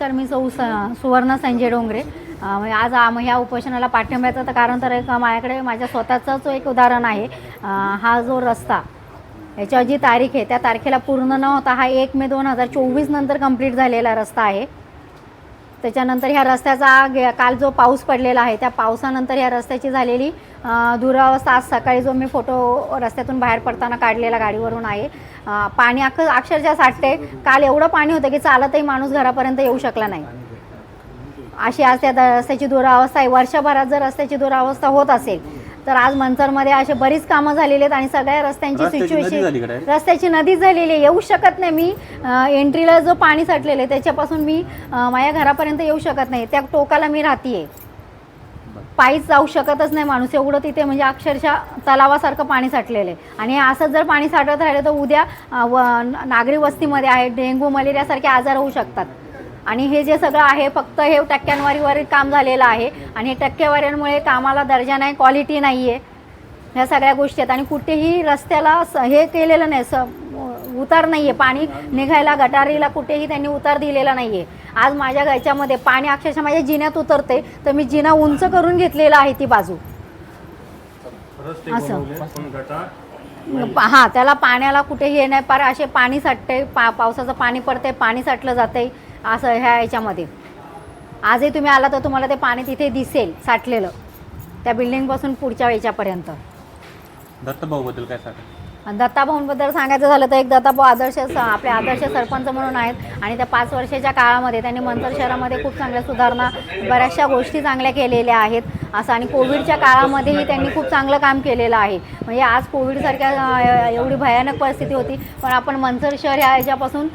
तर मी सौ स- सुवर्ण संजय डोंगरे. म्हणजे आज आम ह्या उपोषणाला पाठिंब्याचं तर कारण तर एक माझ्याकडे माझ्या स्वतःचंच एक उदाहरण आहे. हा जो रस्ता याच्यावर जी तारीख आहे त्या तारखेला पूर्ण न होता हा एक मे दोन हजार चोवीस नंतर कंप्लीट झालेला रस्ता आहे. त्याच्यानंतर ह्या रस्त्याचा गे- काल जो पाऊस पडलेला आहे त्या पावसानंतर ह्या रस्त्याची झालेली दुरावस्था आज सकाळी जो मी फोटो रस्त्यातून बाहेर पडताना काढलेला गाडीवरून आहे. पाणी अख अक्षरशः साठते. काल एवढं पाणी होतं की चालतही माणूस घरापर्यंत येऊ शकला नाही. अशी आज त्या रस्त्याची दुरावस्था आहे. वर्षभरात जर रस्त्याची दुरावस्था होत असेल तर आज मंचरमध्ये असे बरीच कामं झालेली आहेत आणि सगळ्या रस्त्यांची रस्त्याची नदी सिच्युएशन झाली का direct? रस्त्याची नदी झालेली आहे. येऊ शकत नाही मी. एंट्रीला जो पाणी साठलेलं आहे त्याच्यापासून मी अं, माझ्या घरापर्यंत येऊ शकत नाही. त्या टोकाला मी राहतीये. पायीच जाऊ शकतच नाही माणूस. एवढं तिथे म्हणजे अक्षरशः तलावासारखं पाणी साठलेलं आहे. आणि हे असंच जर पाणी साठत राहिलं तर उद्या अं, व- नागरी वस्तीमध्ये आहे डेंग्यू मलेरियासारखे आजार होऊ शकतात. आणि हे जे सगळं आहे फक्त हे टक्क्यांवारीवर काम झालेलं आहे. आणि हे टक्केवारीमुळे कामाला दर्जा नाही क्वालिटी नाही आहे ह्या सगळ्या गोष्टी आहेत. आणि कुठेही रस्त्याला स- हे केलेलं नाही स उतार नाही आहे पाणी निघायला गटारीला कुठेही त्यांनी उतार दिलेला नाही आहे आज माझ्या घरच्यामध्ये पाणी अक्षरशः माझ्या जिन्यात उतरते. तर मी जिना उंच करून घेतलेला आहे ती बाजू. असं. हा त्याला पाण्याला कुठेही हे नाही पार असे पाणी साठते. पा पावसाचं पाणी पडते पाणी साठलं जाते असं ह्या याच्यामध्ये. आजही तुम्ही आला तर तुम्हाला ते पाणी तिथे दिसेल साठलेलं. त्या बिल्डिंगपासून पुढच्या याच्यापर्यंत. दत्तभाऊबद्दल काय सांगा दत्ताभाऊंबद्दल सांगायचं झालं तर एक दत्ताभाऊ आदर्श स- आपले आदर्श सरपंच म्हणून आहेत. आणि त्या पाच वर्षाच्या काळामध्ये त्यांनी मंचर शहरामध्ये खूप चांगल्या सुधारणा बऱ्याचशा गोष्टी चांगल्या केलेल्या आहेत. असं आणि कोविडच्या काळामध्येही त्यांनी खूप चांगलं काम केलेलं आहे. म्हणजे आज कोविडसारख्या एवढी भयानक परिस्थिती होती. पण आपण मंचर शहर ह्या याच्यापासून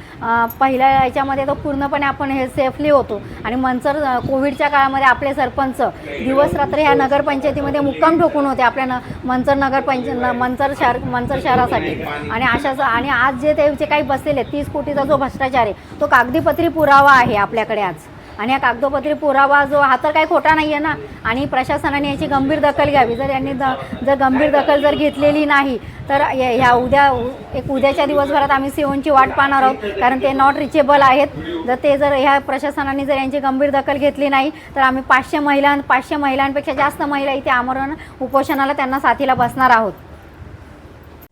पहिल्या याच्यामध्ये तो पूर्णपणे आपण हे सेफली होतो. आणि मंचर कोविडच्या काळामध्ये आपले सरपंच दिवस रात्र ह्या नगरपंचायतीमध्ये मुक्काम ठोकून होते. आपल्या न मंचर नगरपंच न- मंचर शहर मंचर भ्रष्टाचारासाठी आणि अशाच आणि आज जे त्यांचे काही बसलेले तीस कोटीचा जो भ्रष्टाचार आहे तो कागदीपत्री पुरावा आहे आपल्याकडे आज. आणि हा कागदोपत्री पुरावा जो हा तर काही खोटा नाही आहे ना. आणि प्रशासनाने याची गंभीर दखल घ्यावी. जर यांनी जर गंभीर दखल जर घेतलेली नाही तर ह्या ह्या उद्या एक उद्याच्या दिवसभरात आम्ही सीओनची वाट पाहणार आहोत कारण ते नॉट रिचेबल आहेत. जर ते जर ह्या प्रशासनाने जर यांची गंभीर दखल घेतली नाही तर आम्ही पाचशे महिलां पाचशे महिलांपेक्षा जास्त महिला इथे आमरण उपोषणाला त्यांना साथीला बसणार आहोत.